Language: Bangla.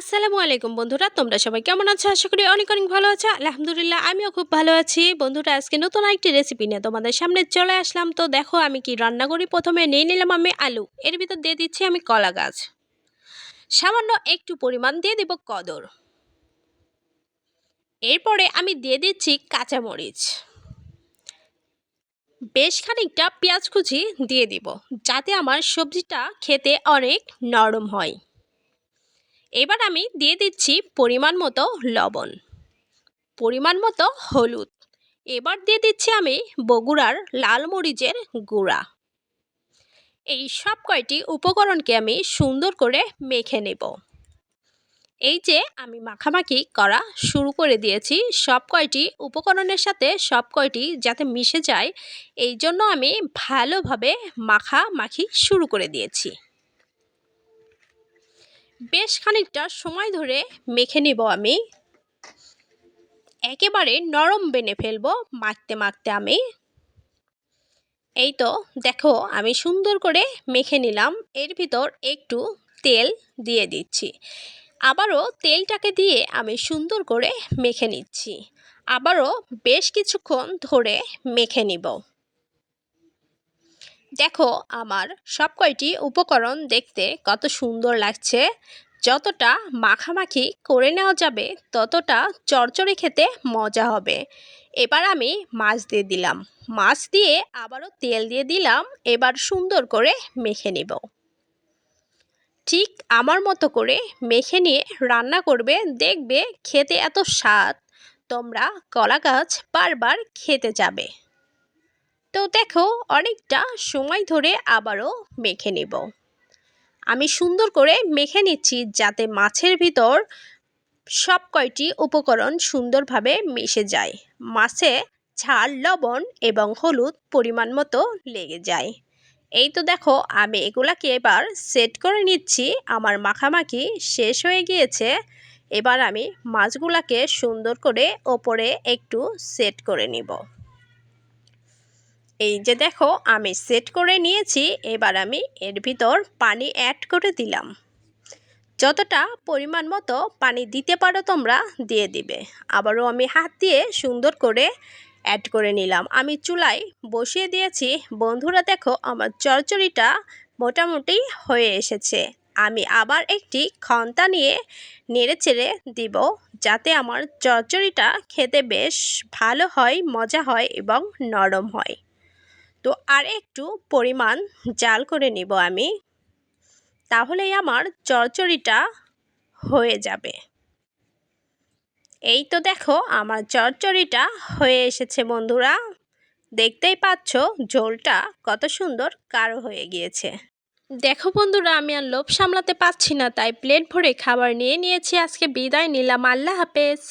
আসসালামু আলাইকুম বন্ধুরা, তোমরা সবাই কেমন আছো? আশা করি অনেক অনেক ভালো আছো। আলহামদুলিল্লাহ, আমিও খুব ভালো আছি। বন্ধুরা, আজকে নতুন একটি রেসিপি নিয়ে তোমাদের সামনে চলে আসলাম। তো দেখো, আমি কি রান্না করি প্রথমে নিয়ে নিলাম আমি আলু। এর ভিতর দিয়ে দিচ্ছি আমি কলা গাছ। সামান্য একটু পরিমাণ দিয়ে দিব কদর। এরপরে আমি দিয়ে দিচ্ছি কাঁচামরিচ। বেশ খানিকটা পেঁয়াজ কুচি দিয়ে দিব, যাতে আমার সবজিটা খেতে অনেক নরম হয়। এবার আমি দিয়ে দিচ্ছি পরিমাণ মতো লবণ। পরিমাণ মতো হলুদ। এবার দিয়ে দিচ্ছি আমি বগুড়ার লাল মরিচের গুঁড়া। এই সব কয়টি উপকরণকে আমি সুন্দর করে মেখে নেব। এই যে আমি মাখামাখি করা শুরু করে দিয়েছি, সব কয়টি উপকরণের সাথে সব কয়টি যাতে মিশে যায়, এই জন্য আমি ভালোভাবে মাখামাখি শুরু করে দিয়েছি। বেশ খানিকটা সময় ধরে মেখে নেব আমি। একেবারে নরম বেনে ফেলব মাখতে মাখতে আমি। এই তো দেখো, আমি সুন্দর করে মেখে নিলাম। এর ভিতর একটু তেল দিয়ে দিচ্ছি। আবারও তেলটাকে দিয়ে আমি সুন্দর করে মেখে নিচ্ছি। আবারও বেশ কিছুক্ষণ ধরে মেখে নিব। দেখো, আমার সব কয়টি উপকরণ দেখতে কত সুন্দর লাগছে। যতটা মাখামাখি করে নেওয়া যাবে, ততটা চরচড়ে খেতে মজা হবে। এবার আমি মাছ দিয়ে দিলাম। মাছ দিয়ে আবারও তেল দিয়ে দিলাম, এবার সুন্দর করে মেখে নেব। ঠিক আমার মতো করে মেখে নিয়ে রান্না করবে, দেখবে খেতে এত স্বাদ। তোমরা কলা গাছ বারবার খেতে যাবে। তো দেখো, অনেকটা সময় ধরে আবারও মেখে নেব। আমি সুন্দর করে মেখে নিচ্ছি যাতে মাছের ভিতর সব কয়টি উপকরণ সুন্দরভাবে মিশে যায়। মাছে ঝাল, লবণ এবং হলুদ পরিমাণ মতো লেগে যায়। এই তো দেখো, আমি এগুলাকে এবার সেট করে নিচ্ছি। আমার মাখামাখি শেষ হয়ে গিয়েছে। এবার আমি মাছগুলাকে সুন্দর করে ওপরে একটু সেট করে নিব। এই যে দেখো, আমি সেট করে নিয়েছি, এবার আমি এর ভিতর পানি অ্যাড করে দিলাম। যতটা পরিমাণ মতো পানি দিতে পারো তোমরা, দিয়ে দিবে। আবারও আমি হাত দিয়ে সুন্দর করে অ্যাড করে নিলাম। আমি চুলায় বসিয়ে দিয়েছি। বন্ধুরা দেখো, আমার চরচড়িটা মোটামুটি হয়ে এসেছে। আমি আবার একটি খন্তা নিয়ে নেড়ে চেড়ে দিব, যাতে আমার চরচড়িটা খেতে বেশ ভালো হয়, মজা হয় এবং নরম হয়। তো আর একটু পরিমাণ জাল করে নিব আমি। তাহলেই আমার চরচড়িটা হয়ে যাবে। এই তো দেখো, আমার চরচড়িটা হয়ে এসেছে বন্ধুরা। দেখতেই পাচ্ছ, ঝোলটা কত সুন্দর কারও হয়ে গিয়েছে। দেখো বন্ধুরা, আমি আর লোভ সামলাতে পারছি না, তাই প্লেট ভরে খাবার নিয়ে নিয়েছি। আজকে বিদায় নিলাম, আল্লাহ হাফেজ।